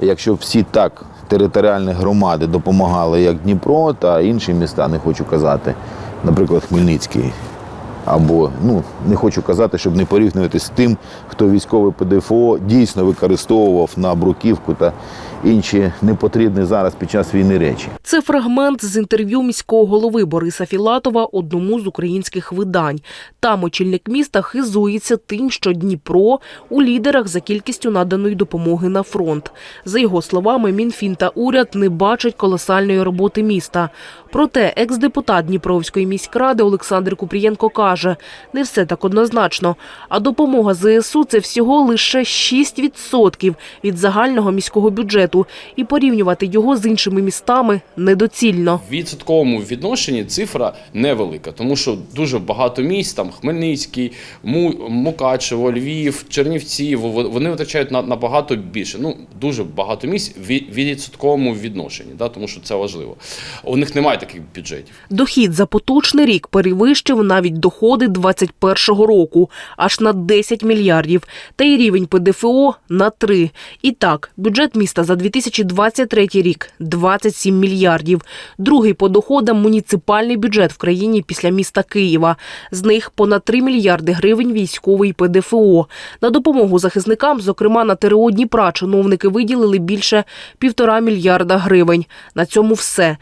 Якщо всі так територіальні громади допомагали, як Дніпро та інші міста, не хочу казати, наприклад, Хмельницький. Або ну не хочу казати, щоб не порівнювати з тим, хто військове ПДФО дійсно використовував на бруківку та інші непотрібні зараз під час війни речі. Це фрагмент з інтерв'ю міського голови Бориса Філатова одному з українських видань. Там очільник міста хизується тим, що Дніпро у лідерах за кількістю наданої допомоги на фронт. За його словами, Мінфін та уряд не бачать колосальної роботи міста. Проте екс-депутат Дніпровської міськради Олександр Купрієнко каже, не все так однозначно. А допомога ЗСУ – це всього лише 6% від загального міського бюджету. І порівнювати його з іншими містами недоцільно. В відсотковому відношенні цифра невелика, тому що дуже багато міст, там Хмельницький, Мукачево, Львів, Чернівці, вони витрачають на набагато більше. Ну дуже багато місць в відсотковому відношенні, да, тому що це важливо. У них немає таких бюджетів. Дохід за поточний рік перевищив навіть доходи 21-го року аж на 10 мільярдів, та й рівень ПДФО на 3. І так, бюджет міста за 2023 рік 27 мільярдів. Другий по доходам муніципальний бюджет в країні після міста Києва. З них понад 3 мільярди гривень військовий ПДФО. На допомогу захисникам, зокрема на ТРО Дніпра, чиновники виділили більше півтора мільярда гривень. На цьому все.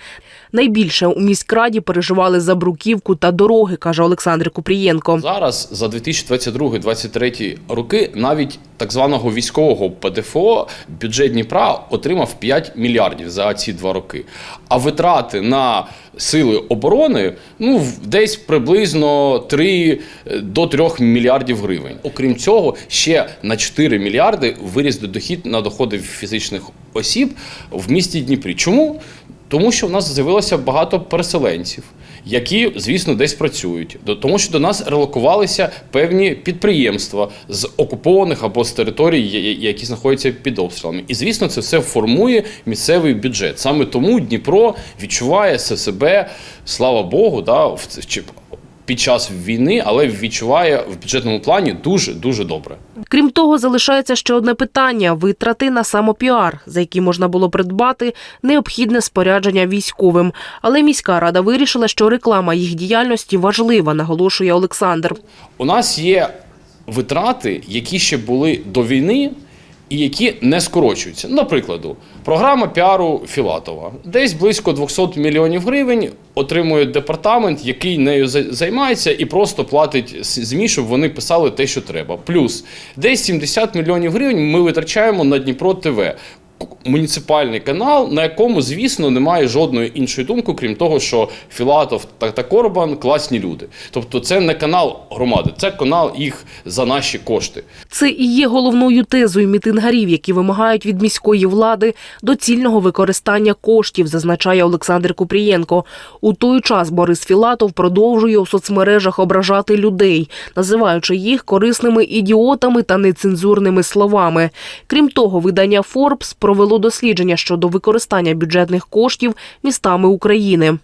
Найбільше у міськраді переживали за бруківку та дороги, каже Олександр Купрієнко. Зараз за 2022-2023 роки навіть так званого військового ПДФО бюджет Дніпра отримав 5 мільярдів за ці два роки. А витрати на сили оборони ну десь приблизно 3 до 3 мільярдів гривень. Окрім цього, ще на 4 мільярди виріс дохід на доходи фізичних осіб в місті Дніпрі. Чому? Тому що в нас з'явилося багато переселенців, які, звісно, десь працюють. Тому що до нас релокувалися певні підприємства з окупованих або з територій, які знаходяться під обстрілами. І звісно, це все формує місцевий бюджет. Саме тому Дніпро відчуває себе, слава Богу, да, в чи- під час війни, але відчуває в бюджетному плані дуже дуже добре. Крім того, залишається ще одне питання: витрати на самопіар, за які можна було придбати необхідне спорядження військовим. Але міська рада вирішила, що реклама їх діяльності важлива, наголошує Олександр. У нас є витрати, які ще були до війни. І які не скорочуються. Наприклад, програма піару Філатова. Десь близько 200 мільйонів гривень отримує департамент, який нею за- займається і просто платить ЗМІ, щоб вони писали те, що треба. Плюс десь 70 мільйонів гривень ми витрачаємо на Дніпро ТВ. Муніципальний канал, на якому, звісно, немає жодної іншої думки, крім того, що Філатов та, Корбан класні люди. Тобто, це не канал громади, це канал їх за наші кошти. Це і є головною тезою мітингарів, які вимагають від міської влади доцільного використання коштів, зазначає Олександр Купрієнко. У той час Борис Філатов продовжує у соцмережах ображати людей, називаючи їх корисними ідіотами та нецензурними словами. Крім того, видання Forbes провело дослідження щодо використання бюджетних коштів містами України.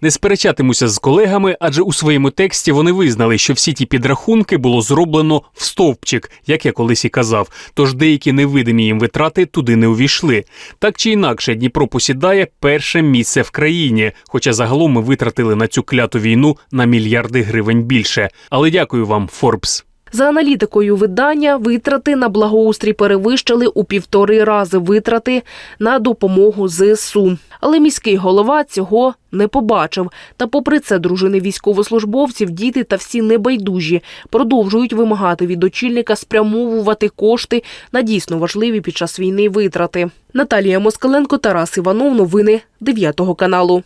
Не сперечатимуся з колегами, адже у своєму тексті вони визнали, що всі ті підрахунки було зроблено в стовпчик, як я колись і казав. Тож деякі невидимі їм витрати туди не увійшли. Так чи інакше, Дніпро посідає перше місце в країні, хоча загалом ми витратили на цю кляту війну на мільярди гривень більше. Але дякую вам, Форбс. За аналітикою видання, витрати на благоустрій перевищили у півтори рази витрати на допомогу ЗСУ. Але міський голова цього не побачив. Та, попри це, дружини військовослужбовців, діти та всі небайдужі продовжують вимагати від очільника спрямовувати кошти на дійсно важливі під час війни витрати. Наталія Москаленко, Тарас Іванов. Новини 9 каналу.